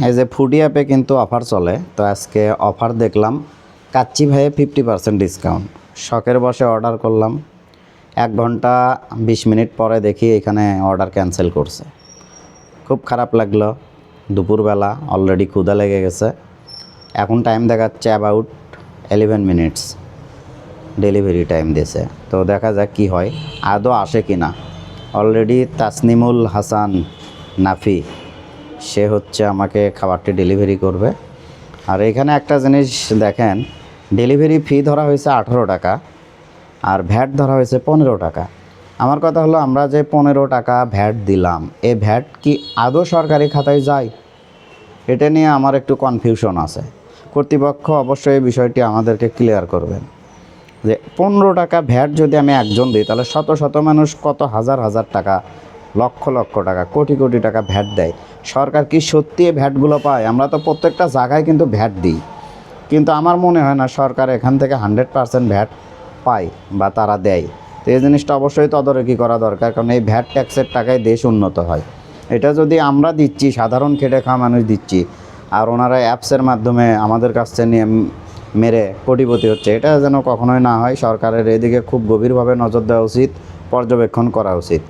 এই যে ফুডি অ্যাপে কিন্তু অফার চলে, তো আজকে অফার দেখলাম, কাচ্চি ভাইয়ে ফিফটি পার্সেন্ট ডিসকাউন্ট শখের বসে অর্ডার করলাম, এক ঘণ্টা বিশ মিনিট পরে দেখি এখানে অর্ডার ক্যান্সেল করছে। খুব খারাপ লাগল, দুপুরবেলা অলরেডি ক্ষুদা লেগে গেছে। এখন টাইম দেখাচ্ছে about eleven minutes delivery time দিয়েছে। তো দেখা যাক কি হয়, আদৌ আসে কি না অলরেডি তাসনিমুল হাসান, নাফি সে হচ্ছে আমাকে খাবারটি ডেলিভারি করবে। আর এখানে একটা জিনিস দেখেন, ডেলিভারি ফি ধরা হয়েছে আঠারো টাকা আর ভ্যাট ধরা হয়েছে পনেরো টাকা। আমার কথা হলো, আমরা যে পনেরো টাকা ভ্যাট দিলাম, এ ভ্যাট কি আদৌ সরকারি খাতায় যায়? এটা নিয়ে আমার একটু কনফিউশন আছে। কর্তৃপক্ষ অবশ্যই এই বিষয়টি আমাদেরকে ক্লিয়ার করবেন যে পনেরো টাকা ভ্যাট যদি আমি একজন দিই, তাহলে শত শত মানুষ কত হাজার হাজার টাকা লক্ষ লক্ষ টাকা, কোটি কোটি টাকা ভ্যাট দেয়। সরকার কি সত্যি ভ্যাটগুলো পায়? আমরা তো প্রত্যেকটা জায়গায় কিন্তু ভ্যাট দিই। কিন্তু আমার মনে হয় না সরকার এখান থেকে হান্ড্রেড পার্সেন্ট ভ্যাট পায় বা তারা দেয়। তো এই জিনিসটা অবশ্যই তদারকি করা দরকার, কারণ এই ভ্যাট ট্যাক্সের টাকায় দেশ উন্নত হয়। এটা যদি আমরা দিচ্ছি, সাধারণ খেটে খাওয়া মানুষ দিচ্ছি, আর ওনারা অ্যাপসের মাধ্যমে আমাদের কাছ থেকে নিয়ে মেরে কোটিপতি হচ্ছে, এটা যেন কখনোই না হয়, সরকারের এদিকে খুব গভীরভাবে নজর দেওয়া উচিত, পর্যবেক্ষণ করা উচিত।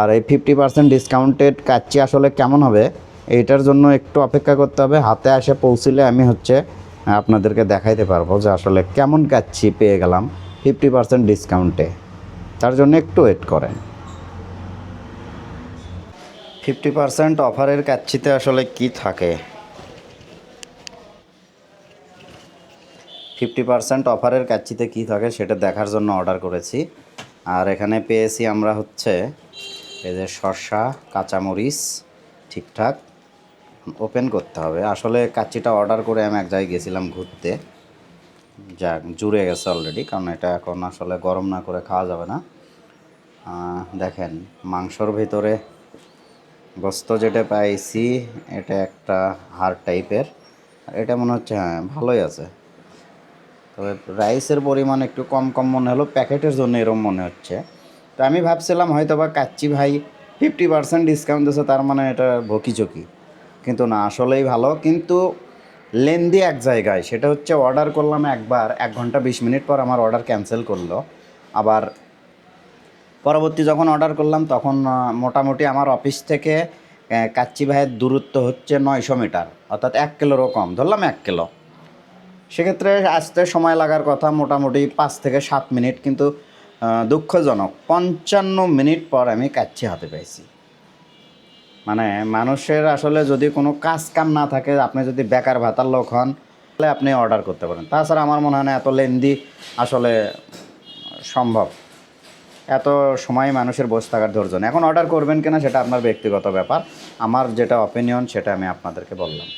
আর এই ফিফটি পার্সেন্ট ডিসকাউন্টেড কাচ্চি আসলে কেমন হবে, এইটার জন্য একটু অপেক্ষা করতে হবে। হাতে আসে পৌঁছলে আমি হচ্ছে আপনাদেরকে দেখাইতে পারব যে আসলে কেমন কাচ্চি পেয়ে গেলাম ফিফটি পার্সেন্ট ডিসকাউন্টে তার জন্য একটু ওয়েট করেন। ফিফটি পার্সেন্ট অফারের কাচ্ছিতে আসলে কি থাকে? ফিফটি পার্সেন্ট অফারের কাচ্ছিতে কী থাকে সেটা দেখার জন্য অর্ডার করেছি। আর এখানে পেয়েছি আমরা হচ্ছে যে শসা কাঁচামরিচ, ঠিকঠাক ওপেন করতে হবে। আসলে কাচ্চিটা অর্ডার করে আমি এক জায়গায় গেছিলাম ঘুরতে। যাক, জুড়ে গেছে অলরেডি কারণ এটা এখন আসলে গরম না করে খাওয়া যাবে না। দেখেন, মাংসর ভিতরে গোস্ত যেটা পাইছি, এটা একটা হাড় টাইপের। এটা মনে হচ্ছে হ্যাঁ ভালোই আছে। তবে রাইসের পরিমাণ একটু কম কম মনে হলো, প্যাকেটের জন্য এরকম মনে হচ্ছে। আমি ভাবছিলাম হয়তো বা কাচ্চি ভাই ফিফটি পার্সেন্ট ডিসকাউন্ট দিয়েছে তার মানে এটা ভকিচকি কিন্তু না, আসলেই ভালো। কিন্তু লেন্দি এক জায়গায়, সেটা হচ্ছে অর্ডার করলাম একবার, এক ঘণ্টা বিশ মিনিট পর আমার অর্ডার ক্যান্সেল করল। আবার পরবর্তী যখন অর্ডার করলাম, তখন মোটামুটি আমার অফিস থেকে কাচ্চি ভাইয়ের দূরত্ব হচ্ছে নয়শো মিটার, অর্থাৎ এক কিলোরও কম, ধরলাম এক কিলো। সেক্ষেত্রে আসতে সময় লাগার কথা মোটামুটি পাঁচ থেকে সাত মিনিট, কিন্তু দুঃখজনক, পঞ্চান্ন মিনিট পর আমি কাচ্চি হাতে পেয়েছি। মানে মানুষের আসলে যদি কোনো কাজ কাম না থাকে, আপনি যদি বেকার ভাতার লোক হন, তাহলে আপনি অর্ডার করতে পারেন। তাছাড়া আমার মনে হয় না এত লেন্দি আসলে সম্ভব। এত সময় মানুষের বসে থাকার ধৈর্য এখন অর্ডার করবেন কিনা সেটা আপনার ব্যক্তিগত ব্যাপার। আমার যেটা অপিনিয়ন সেটা আমি আপনাদেরকে বললাম।